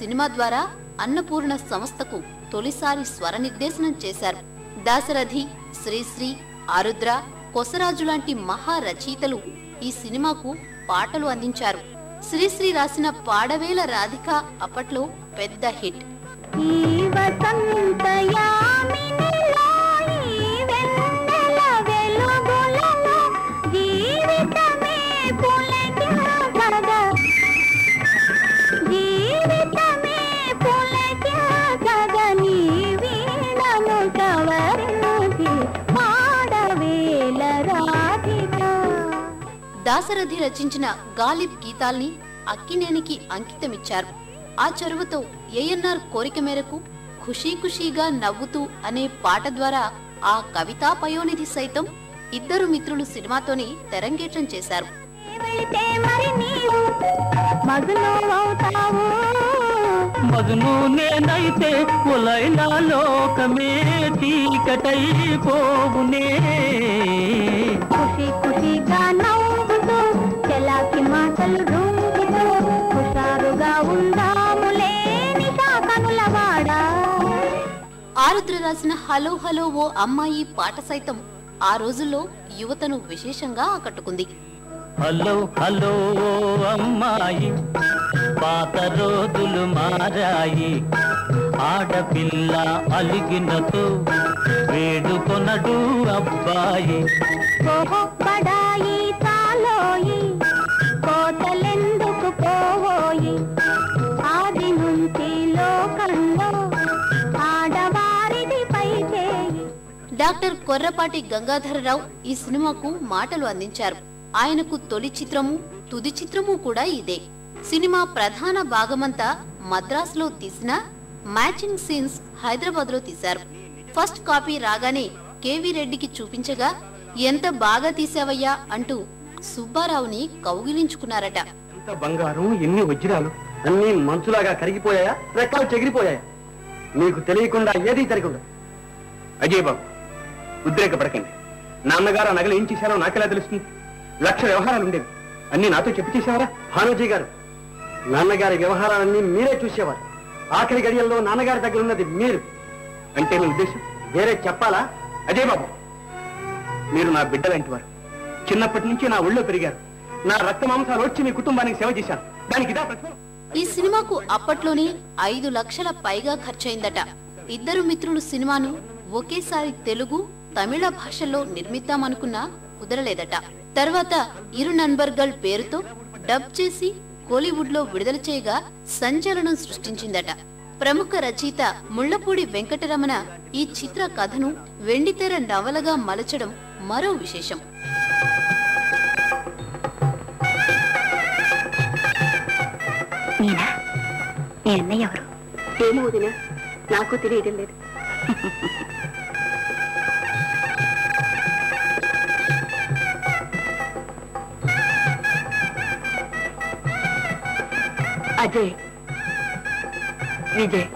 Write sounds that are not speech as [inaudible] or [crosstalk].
Cinema ద్వారా అన్నపూర్ణ సంస్థకు తొలిసారి స్వర నిర్దేశనం చేశారు. దాశరథి శ్రీశ్రీ ఆరుద్ర కొసరాజు లాంటి మహా రచయితలు ఈ సినిమాకు పాటలు అందించారు. శ్రీశ్రీ రాసిన పాడవేల రాధిక అప్పట్లో పెద్ద హిట్. ఈ వసంతయా దాశరథి రచించిన గాలిబ్ గీతాల్ని అక్కినేనికి అంకితమిచ్చారు. ఆ చొరవతో ఏఎన్ఆర్ కోరిక మేరకు ఖుషీ ఖుషీగా నవ్వుతూ అనే పాట ద్వారా ఆ కవితా పయోనిధి సైతం ఇద్దరు మిత్రులు సినిమాతోని తెరంగేట్రం చేశారు. వెళితే మరి నీవు మగును అవుతావు మగను నేనైతే ఉలైనా లోకమే చీకటైపోవునే. ఆరుద్ర రాసిన హలో హలో ఓ అమ్మాయి పాట సైతం ఆ రోజుల్లో యువతను విశేషంగా ఆకట్టుకుంది. హలో హలో అమ్మాయి పాత రోజులు మారాయి. ఆడపిల్ల అలిగినతో వేడుకొనడు అబ్బాయి. బడాయి డాక్టర్ కొర్రపాటి గంగాధరరావు ఈ సినిమాకు మాటలు అందించారు. ఆయనకు తొలి చిత్రము తుది చిత్రము కూడా ఇదే. సినిమా ప్రధాన భాగమంతా మద్రాసులో తీసిన మ్యాచింగ్ సీన్స్ హైదరాబాద్లో తీశారు. ఫస్ట్ కాపీ రాగానే కేవీ రెడ్డికి చూపించగా ఎంత బాగా తీసావయ్యా అంటూ సుబ్బారావుని కౌగిలించుకున్నారట. ఎంత బంగారం ఎన్ని వజ్రాలు అన్ని మంచులాగా కరిగిపోయాయా? రెక్కలు చెగిరిపోయాయా మీకు తెలియకుండా ఏదీ జరగకుండా అజయ్ బాబు ఉద్రేకపడకండి. నాన్నగారు ఆ నగలు ఏం చేశారో నాకెలా తెలుస్తుంది? లక్ష వ్యవహారాలు ఉండేవి. అన్ని నాతో చెప్పి చేసేవారా? భానుజీ గారు నాన్నగారి వ్యవహారాలన్నీ మీరే చూసేవారు. ఆఖరి గడియల్లో నాన్నగారి దగ్గర ఉన్నది మీరు. అంటే మీ ఉద్దేశం? వేరే చెప్పాలా? అజయ్ బాబు. మీరు నా బిడ్డ లాంటి వారు. చిన్నప్పటి నుంచి నా ఒళ్ళో పెరిగారు. నా రక్త మాంసాలు వచ్చి మీ కుటుంబానికి సేవ చేశాను దానికి ఇదా ఈ సినిమాకు అప్పట్లోనే ఐదు లక్షల పైగా ఖర్చయిందట. ఇద్దరు మిత్రులు సినిమాను ఒకేసారి తెలుగు తమిళ భాషల్లో నిర్మిద్దామనుకున్నా కుదరలేదట. తర్వాత ఇరు నన్బర్గల్ పేరుతో డబ్ చేసి కోలీవుడ్లో విడుదల చేయగా సంచలనం సృష్టించిందట. ప్రముఖ రచయిత ముళ్ళపూడి వెంకటరమణ ఈ చిత్ర కథను వెండితెర నవలగా మలచడం మరో విశేషం. ఎవరు? ఏమో నాకు తెలియడం లేదు. [laughs] అజయ్ విజయ్